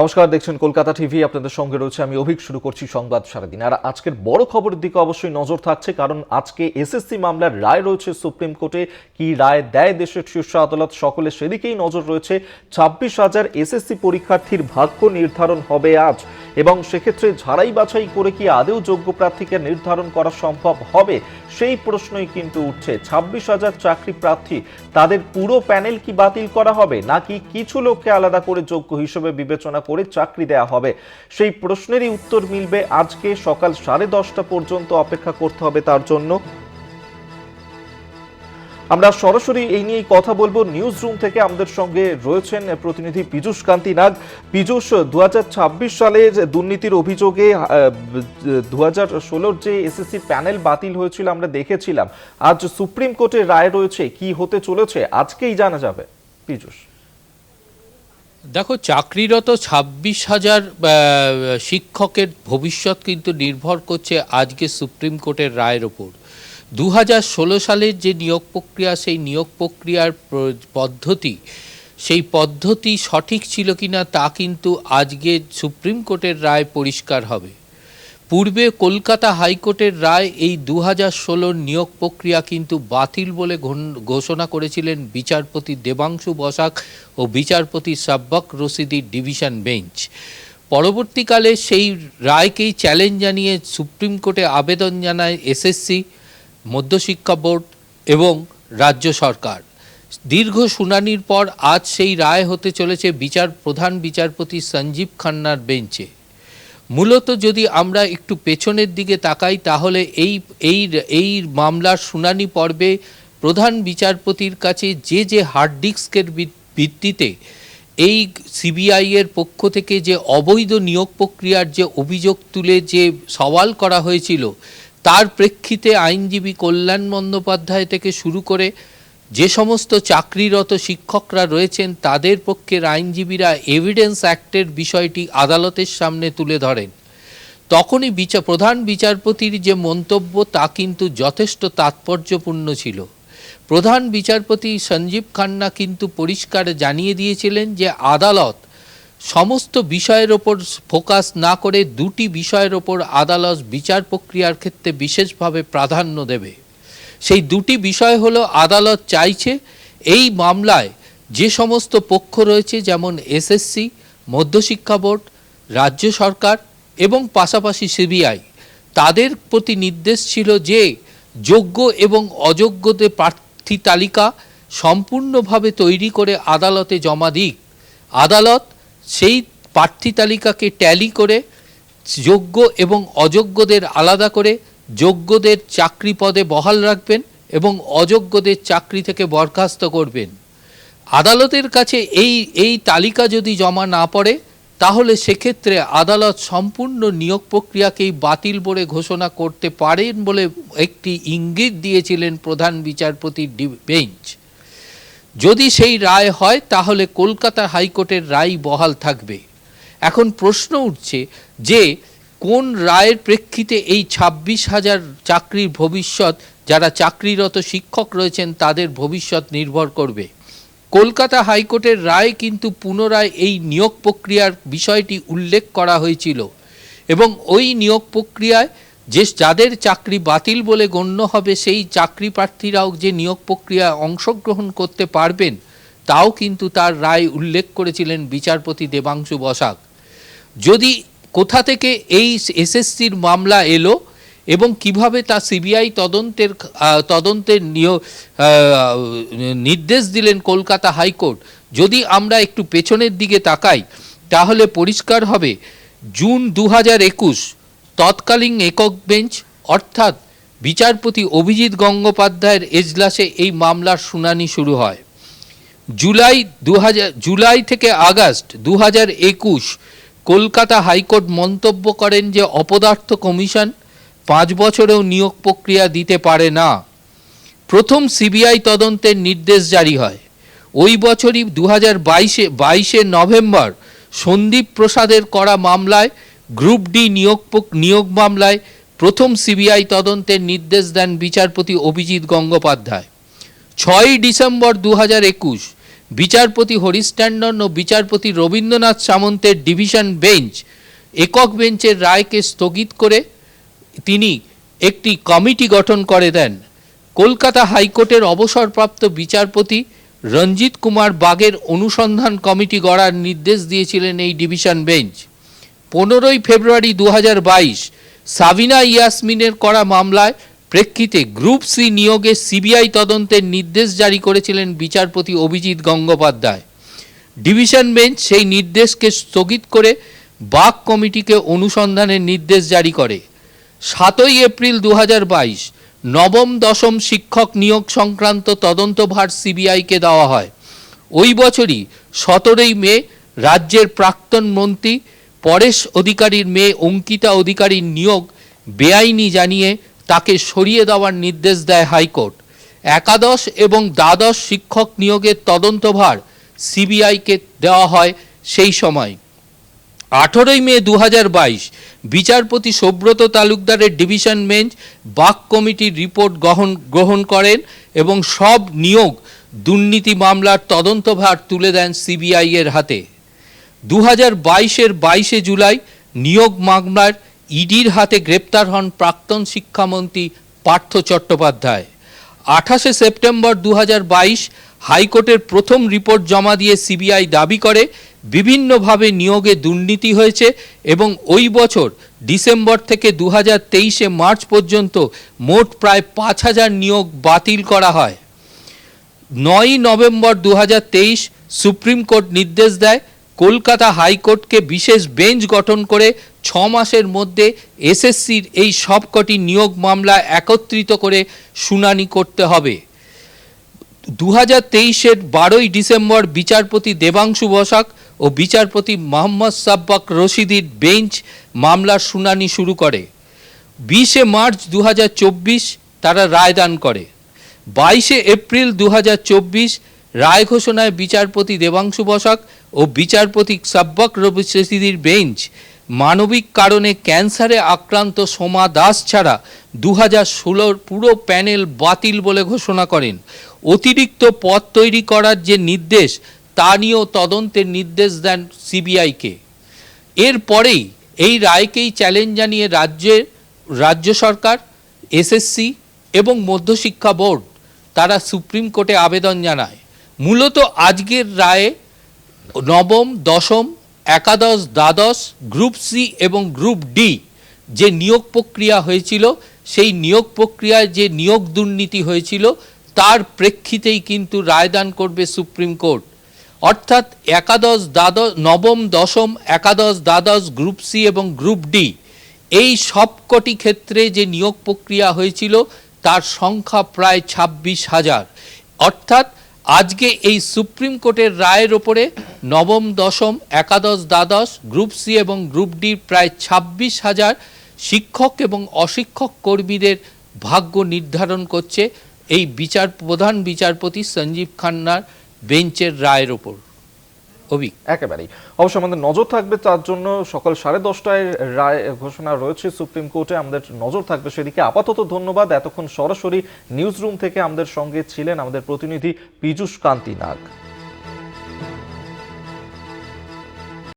নমস্কার, দেখছেন কলকাতা টিভি, আপনাদের সঙ্গে রয়েছে আমি অভিক, শুরু করছি সংবাদ সারাদিন। আর আজকের বড় খবরের দিকে অবশ্যই নজর থাকছে, কারণ আজকে এসএসসি মামলার রায় রয়েছে সুপ্রিম কোর্টে। কি রায় দেয় দেশের শীর্ষ আদালত? সকলে সেদিকেই নজর রয়েছে। ছাব্বিশ হাজার এসএসসি পরীক্ষার্থীর ভাগ্য নির্ধারণ হবে আজ। এবং সেক্ষেত্রে ঝাড়াই বাছাই করে কি আদেও যোগ্য প্রার্থীকে নির্ধারণ করা সম্ভব হবে? সেই প্রশ্নই কিন্তু উঠছে। ছাব্বিশ হাজার চাকরি প্রার্থী, তাদের পুরো প্যানেল কি বাতিল করা হবে? নাকি কিছু লোককে আলাদা করে যোগ্য হিসেবে বিবেচনা করে চাকরি দেওয়া হবে? সেই প্রশ্নেরই উত্তর মিলবে আজকে সকাল সাড়ে দশটা পর্যন্ত অপেক্ষা করতে হবে তার জন্য। আমরা সরাসরি এই নিয়েই কথা বলব। নিউজ রুম থেকে আমাদের সঙ্গে রয়েছেন প্রতিনিধি পীযূষ কান্তি নাগ। পীযূষ দু সালের দুর্নীতির অভিযোগে দু হাজার ষোলোর যে এসএসসি প্যানেল বাতিল হয়েছিল আমরা দেখেছিলাম। আজ সুপ্রিম কোর্টের রায় রয়েছে, কি হতে চলেছে? আজকেই জানা যাবে। পীযূষ। দেখো, চাকরিরত ছাব্বিশ হাজার শিক্ষকের ভবিষ্যৎ কিন্তু নির্ভর করছে আজকে সুপ্রিম কোর্টের রায়ের ওপর। দু হাজার ষোলো সালের যে নিয়োগ প্রক্রিয়া, সেই নিয়োগ প্রক্রিয়ার পদ্ধতি, সেই পদ্ধতি সঠিক ছিল কিনা তা কিন্তু আজকে সুপ্রিম কোর্টের রায় পরিষ্কার হবে। পূর্বে কলকাতা হাইকোর্টের রায় এই দু হাজার নিয়োগ প্রক্রিয়া কিন্তু বাতিল বলে ঘোষণা করেছিলেন বিচারপতি দেবাংশু বসাক ও বিচারপতি সাব্বাক রশিদির ডিভিশন বেঞ্চ। পরবর্তীকালে সেই রায়কেই চ্যালেঞ্জ জানিয়ে সুপ্রিম কোর্টে আবেদন জানায় এসএসসি। মধ্যশিক্ষা বোর্ড এবং রাজ্য সরকার। দীর্ঘ শুনানির পর আজ সেই রায় হতে চলেছে বিচার, প্রধান বিচারপতি সঞ্জীব খান্নার বেঞ্চে। মূলত যদি আমরা একটু পেছনের দিকে তাকাই, তাহলে এই এই এই মামলার শুনানি পর্বে প্রধান বিচারপতির কাছে যে যে হার্ড ডিস্কের ভিত্তিতে এই সিবিআই এর পক্ষ থেকে যে অবৈধ নিয়োগ প্রক্রিয়ার যে অভিযোগ তুলে যে সওয়াল করা হয়েছিল তার প্রেক্ষিতে আইনজীবী কল্যাণ বন্দ্যোপাধ্যায় থেকে শুরু করে যে সমস্ত চাকরিরত শিক্ষকরা রয়েছেন, তাদের পক্ষের আইনজীবীরা এভিডেন্স অ্যাক্টের বিষয়টি আদালতের সামনে তুলে ধরেন। তখনই বিচার প্রধান বিচারপতির যে মন্তব্য, তা কিন্তু যথেষ্ট তাৎপর্যপূর্ণ ছিল। প্রধান বিচারপতি সঞ্জীব খান্না কিন্তু পরিষ্কার জানিয়ে দিয়েছিলেন যে আদালত সমস্ত বিষয়ের ওপর ফোকাস না করে দুটি বিষয়ের ওপর আদালত বিচার প্রক্রিয়ার ক্ষেত্রে বিশেষভাবে প্রাধান্য দেবে। সেই দুটি বিষয় হলো, আদালত চাইছে এই মামলায় যে সমস্ত পক্ষ রয়েছে, যেমন এসএসসি, মধ্যশিক্ষা বোর্ড, রাজ্য সরকার এবং পাশাপাশি সিবিআই, তাদের প্রতি নির্দেশ ছিল যে যোগ্য এবং অযোগ্যদের প্রার্থী তালিকা সম্পূর্ণভাবে তৈরি করে আদালতে জমা দিক। আদালত সেই প্রার্থী তালিকাকে ট্যালি করে যোগ্য এবং অযোগ্যদের আলাদা করে যোগ্যদের চাকরি পদে বহাল রাখবেন এবং অযোগ্যদের চাকরি থেকে বরখাস্ত করবেন। আদালতের কাছে এই এই তালিকা যদি জমা না পড়ে, তাহলে সেক্ষেত্রে আদালত সম্পূর্ণ নিয়োগ প্রক্রিয়াকেই বাতিল বলে ঘোষণা করতে পারেন বলে একটি ইঙ্গিত দিয়েছিলেন প্রধান বিচারপতির ডি- বেঞ্চ। যদি সেই রায় হয়, তাহলে কলকাতা হাইকোর্টের রায় বহাল থাকবে। এখন প্রশ্ন উঠছে যে, কোন রায়ের প্রেক্ষিতে এই ছাব্বিশ হাজার চাকরির ভবিষ্যৎ, যারা চাকরিরত শিক্ষক রয়েছেন, তাদের ভবিষ্যৎ নির্ভর করবে? কলকাতা হাইকোর্টের রায় কিন্তু পুনরায় এই নিয়োগ প্রক্রিয়ার বিষয়টি উল্লেখ করা হয়েছিল এবং ওই নিয়োগ প্রক্রিয়ায় যে যাদের চাকরি বাতিল বলে গণ্য হবে, সেই চাকরি প্রার্থীরাও যে নিয়োগ প্রক্রিয়ায় অংশগ্রহণ করতে পারবেন, তাও কিন্তু তার রায় উল্লেখ করেছিলেন বিচারপতি দেবাংশু বসাক। যদি কোথা থেকে এই এসএসসির মামলা এলো এবং কীভাবে তা সিবিআই তদন্তের তদন্তের নির্দেশ দিলেন কলকাতা হাইকোর্ট, যদি আমরা একটু পেছনের দিকে তাকাই, তাহলে পরিষ্কার হবে, জুন দু হাজার একুশ তৎকালীন একক বেঞ্চ, অর্থাৎ বিচারপতি অভিজিৎ গঙ্গোপাধ্যায়ের এজলাসে এই মামলার শুনানি শুরু হয়। জুলাই দু হাজার জুলাই থেকে আগস্ট দু কলকাতা হাইকোর্ট মন্তব্য করেন যে অপদার্থ কমিশন পাঁচ বছরেও নিয়োগ প্রক্রিয়া দিতে পারে না। প্রথম সিবিআই তদন্তের নির্দেশ জারি হয়। ওই বছরই দু হাজার বাইশে বাইশে নভেম্বর সন্দীপ প্রসাদের করা মামলায় গ্রুপ ডি নিয়োগ নিয়োগ মামলায় প্রথম সিবিআই তদন্তের নির্দেশ দেন বিচারপতি অভিজিৎ গঙ্গোপাধ্যায়। ছয়ই ডিসেম্বর দু হাজার একুশ, বিচারপতি হরিশ ট্যান্ডন ও বিচারপতি রবীন্দ্রনাথ সামন্তের ডিভিশন বেঞ্চ একক বেঞ্চের রায়কে স্থগিত করে তিনি একটি কমিটি গঠন করে দেন। কলকাতা হাইকোর্টের অবসরপ্রাপ্ত বিচারপতি রঞ্জিত কুমার বাগের অনুসন্ধান কমিটি গড়ার নির্দেশ দিয়েছিলেন এই ডিভিশন বেঞ্চ। পনেরোই ফেব্রুয়ারি দু হাজার বাইশ সাবিনা ইয়াসমিনের করা মামলায় প্রেক্ষিতে গ্রুপ সি নিয়োগে সিবিআই তদন্তের নির্দেশ জারি করেছিলেন বিচারপতি অভিজিৎ গঙ্গোপাধ্যায়। ডিভিশন বেঞ্চ সেই নির্দেশকে স্থগিত করে বাক কমিটিকে অনুসন্ধানের নির্দেশ জারি করে। সাতই এপ্রিল দু হাজার বাইশ নবম দশম শিক্ষক নিয়োগ সংক্রান্ত তদন্তভার সিবিআইকে দেওয়া হয়। ওই বছরই সতেরোই মে রাজ্যের প্রাক্তন মন্ত্রী পরেশ অধিকারীর মেয়ে অঙ্কিতা অধিকারীর নিয়োগ বেআইনি জানিয়ে তাকে সরিয়ে দেওয়ার নির্দেশ দেয় হাইকোর্ট। একাদশ এবং দ্বাদশ শিক্ষক নিয়োগের তদন্তভার সিবিআইকে দেওয়া হয় সেই সময়। আঠেরোই মে দু হাজার বাইশ, বিচারপতি সুব্রত তালুকদারের ডিভিশন বেঞ্চ বাক কমিটির রিপোর্ট গ্রহণ গ্রহণ করেন এবং সব নিয়োগ দুর্নীতি মামলার তদন্তভার তুলে দেন সিবিআইয়ের হাতে। দু হাজার বাইশের বাইশে জুলাই নিয়োগ মামলার ইডির হাতে গ্রেপ্তার হন প্রাক্তন শিক্ষামন্ত্রী পার্থ চট্টোপাধ্যায়। আঠাশে সেপ্টেম্বর দু হাজার বাইশ হাইকোর্টের প্রথম রিপোর্ট জমা দিয়ে সিবিআই দাবি করে, বিভিন্নভাবে নিয়োগে দুর্নীতি হয়েছে এবং ওই বছর ডিসেম্বর থেকে দু হাজার মার্চ পর্যন্ত মোট প্রায় পাঁচ হাজার নিয়োগ বাতিল করা হয়। নয়ই নভেম্বর দু হাজার তেইশ সুপ্রিম কোর্ট নির্দেশ দেয় কলকাতা হাইকোর্টকে বিশেষ বেঞ্চ গঠন করে ছ মাসের মধ্যে এসএসসির এই সবকটি নিয়োগ মামলা একত্রিত করে শুনানি করতে হবে। দু হাজার তেইশের বারোই ডিসেম্বর বিচারপতি দেবাংশু বসাক ও বিচারপতি মোহাম্মদ সাব্বাক রশিদির বেঞ্চ মামলার শুনানি শুরু করে। বিশে মার্চ দু হাজার চব্বিশ তারা রায়দান করে। বাইশে এপ্রিল দু হাজার চব্বিশ রায় ঘোষণায় বিচারপতি দেবাংশু বসাক ও বিচারপতি সাব্বাক রবিদির বেঞ্চ। মানবিক কারণে ক্যান্সারে আক্রান্ত সোমা দাস ছাড়া দু হাজার ষোলোর পুরো প্যানেল বাতিল বলে ঘোষণা করেন। অতিরিক্ত পদ তৈরি করার যে নির্দেশ, তা নিয়েও তদন্তের নির্দেশ দেন সিবিআইকে। এরপরেই এই রায়কেই চ্যালেঞ্জ জানিয়ে রাজ্যের রাজ্য সরকার, এসএসসি এবং মধ্যশিক্ষা বোর্ড, তারা সুপ্রিম কোর্টে আবেদন জানায়। মূলত আজকের রায়ে নবম, দশম, একাদশ, দ্বাদশ, গ্রুপ সি এবং গ্রুপ ডি যে নিয়োগ প্রক্রিয়া হয়েছিল, সেই নিয়োগ প্রক্রিয়ায় যে নিয়োগ দুর্নীতি হয়েছিল, তার প্রেক্ষিতেই কিন্তু রায়দান করবে সুপ্রিম কোর্ট। অর্থাৎ একাদশ, দ্বাদশ, নবম, দশম, একাদশ, দ্বাদশ, গ্রুপ সি এবং গ্রুপ ডি এই সবকটি ক্ষেত্রে যে নিয়োগ প্রক্রিয়া হয়েছিল, তার সংখ্যা প্রায় ছাব্বিশ হাজার। অর্থাৎ আজকে এই সুপ্রিম কোর্টের রায়ের ওপরে নবম, দশম, একাদশ, দ্বাদশ, গ্রুপ সি এবং গ্রুপ ডি প্রায় ছাব্বিশ হাজার শিক্ষক এবং অশিক্ষক কর্মীদের ভাগ্য নির্ধারণ করছে এই বিচার, প্রধান বিচারপতি সঞ্জীব খান্নার বেঞ্চের রায়ের ওপর। অভিক একেবারেই। অবশ্য আমাদের নজর থাকবে তার জন্য সকাল সাড়ে দশটায় রায় ঘোষণা রয়েছে সুপ্রিম কোর্টে। আমাদের নজর থাকবে সেদিকে। আপাতত ধন্যবাদ। এতক্ষণ সরাসরি নিউজ রুম থেকে আমাদের সঙ্গে ছিলেন আমাদের প্রতিনিধি পীযূষ কান্তি নাগ